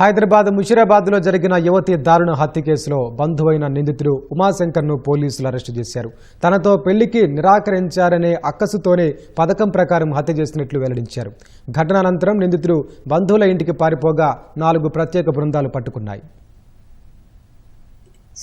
హైదరాబాద్ ముషిరాబాద్లో జరిగిన యువతి దారుణ హత్య కేసులో బంధువైన నిందితుడు ఉమాశంకర్ను పోలీసులు అరెస్టు చేశారు. తనతో పెళ్ళికి నిరాకరించారనే అక్కసుతోనే పథకం ప్రకారం హత్య చేసినట్లు వెల్లడించారు. ఘటనానంతరం నిందితుడు బంధువుల ఇంటికి పారిపోగా నాలుగు ప్రత్యేక బృందాలు పట్టుకున్నాయి.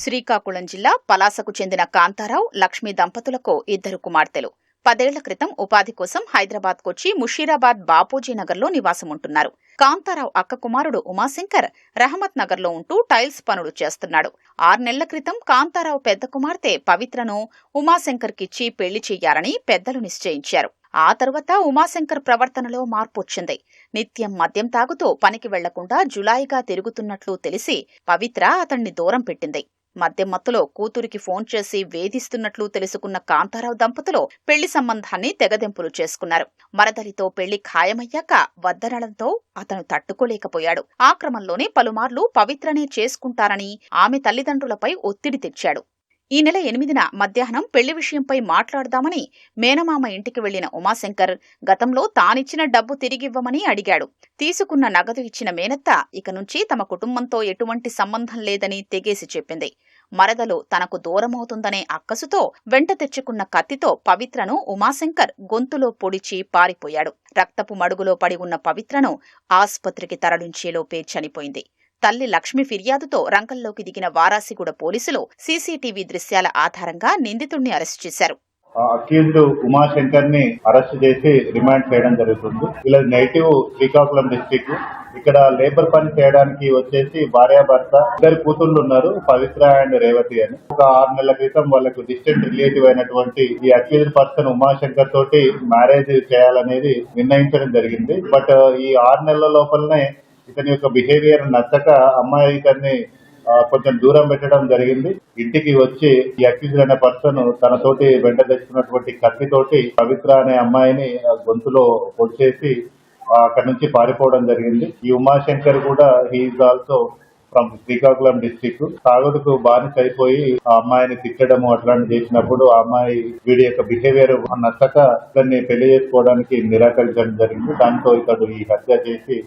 శ్రీకాకుళం జిల్లా పలాసకు చెందిన కాంతారావు లక్ష్మీ దంపతులకు ఇద్దరు కుమార్తెలు. పదేళ్ళ క్రితం ఉపాధి కోసం హైదరాబాద్కొచ్చి ముషీరాబాద్ బాపూజీ నగర్లో నివాసం ఉంటున్నారు కాంతారావు అక్క కుమారుడు ఉమాశంకర్ రహమత్ నగర్లో ఉంటూ టైల్స్ పనులు చేస్తున్నాడు. ఆరు నెలల క్రితం కాంతారావు పెద్ద కుమార్తె పవిత్రను ఉమాశంకర్కిచ్చి పెళ్ళి చెయ్యాలని పెద్దలు నిశ్చయించారు. ఆ తర్వాత ఉమాశంకర్ ప్రవర్తనలో మార్పు వచ్చింది నిత్యం మద్యం తాగుతూ పనికి వెళ్ళకుండా జులాయిగా తిరుగుతున్నట్లు తెలిసి పవిత్ర అతన్ని దూరం పెట్టింది. మద్యం మత్తులో కూతురికి ఫోన్ చేసి వేధిస్తున్నట్లు తెలుసుకున్న కాంతారావు దంపతులు పెళ్ళి సంబంధాన్ని తెగదెంపులు చేసుకున్నారు. మరదలితో పెళ్ళి ఖాయమయ్యాక వద్దనడంతో అతను తట్టుకోలేకపోయాడు. ఆ క్రమంలోనే పలుమార్లు పవిత్రనే చేసుకుంటారని ఆమె తల్లిదండ్రులపై ఒత్తిడి తెచ్చాడు. ఈ నెల ఎనిమిదిన మధ్యాహ్నం పెళ్ళి విషయంపై మాట్లాడదామని మేనమామ ఇంటికి వెళ్ళిన ఉమాశంకర్ గతంలో తానిచ్చిన డబ్బు తిరిగివ్వమని అడిగాడు. తీసుకున్న నగదు ఇచ్చిన మేనత్త ఇక నుంచి తమ కుటుంబంతో ఎటువంటి సంబంధం లేదని తెగేసి చెప్పింది. మరదలు తనకు దూరమవుతుందనే అక్కసుతో వెంట తెచ్చుకున్న కత్తితో పవిత్రను ఉమాశంకర్ గొంతులో పొడిచి పారిపోయాడు. రక్తపు మడుగులో పడి ఉన్న పవిత్రను ఆస్పత్రికి తరలించేలోపే చనిపోయింది. తల్లి లక్ష్మి ఫిర్యాదుతో రంగంలోకి దిగిన వారాసిగూడ పోలీసులు సీసీటీవీ దృశ్యాల ఆధారంగా నిందితుణ్ణి అరెస్టు చేశారు. అక్యూజ్డ్ ఉమాశంకర్ని అరెస్ట్ చేసి రిమాండ్ చేయడం జరుగుతుంది. ఇలా నెగిటివ్ శ్రీకాకుళం డిస్టిక్ ఇక్కడ లేబర్ పని చేయడానికి వచ్చేసి భార్యాభర్త ఇద్దరు కూతుళ్ళు ఉన్నారు పవిత్ర అండ్ రేవతి అని. ఒక ఆరు నెలల క్రితం వాళ్ళకు డిస్టెంట్ రిలేటివ్ అయినటువంటి ఈ అక్యూజ్డ్ పర్సన్ ఉమాశంకర్ తోటి మ్యారేజ్ చేయాలనేది నిర్ణయించడం జరిగింది. బట్ ఈ ఆరు నెలల లోపలనే ఇతని యొక్క బిహేవియర్ నచ్చక అమ్మాయి ఇతన్ని కొంచెం దూరం పెట్టడం జరిగింది. ఇంటికి వచ్చి ఈ అక్యూజ్డ్ అనే పర్సన్ తనతోటి వెంట తెచ్చుకున్నటువంటి కత్తితోటి పవిత్ర అనే అమ్మాయిని గొంతులో పొడిచేసి అక్కడి నుంచి పారిపోవడం జరిగింది. ఈ ఉమాశంకర్ కూడా he is also from Srikakulam district తాగుడుకు బానిస అయిపోయి ఆ అమ్మాయిని తిట్టడము అట్లాంటి చేసినప్పుడు ఆ అమ్మాయి వీడి యొక్క బిహేవియర్ నచ్చక ఇతన్ని పెళ్ళి చేసుకోవడానికి నిరాకరించడం జరిగింది. దాంతో ఇతడు ఈ హత్య చేసి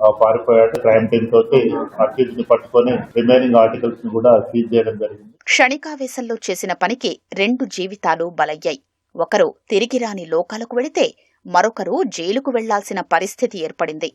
పారిపోయాడు. క్రైమ్ టీమ్ తోటి అక్యూజ్ పట్టుకొని రిమైనింగ్ ఆర్టికల్స్ని కూడా సీజ్ చేయడం జరిగింది. క్షణికావేశంలో చేసిన పనికి రెండు జీవితాలు బలయ్యాయి. ఒకరు తిరిగి రాని లోకాలకు వెళితే మరొకరు జైలుకు వెళ్ళాల్సిన పరిస్థితి ఏర్పడింది.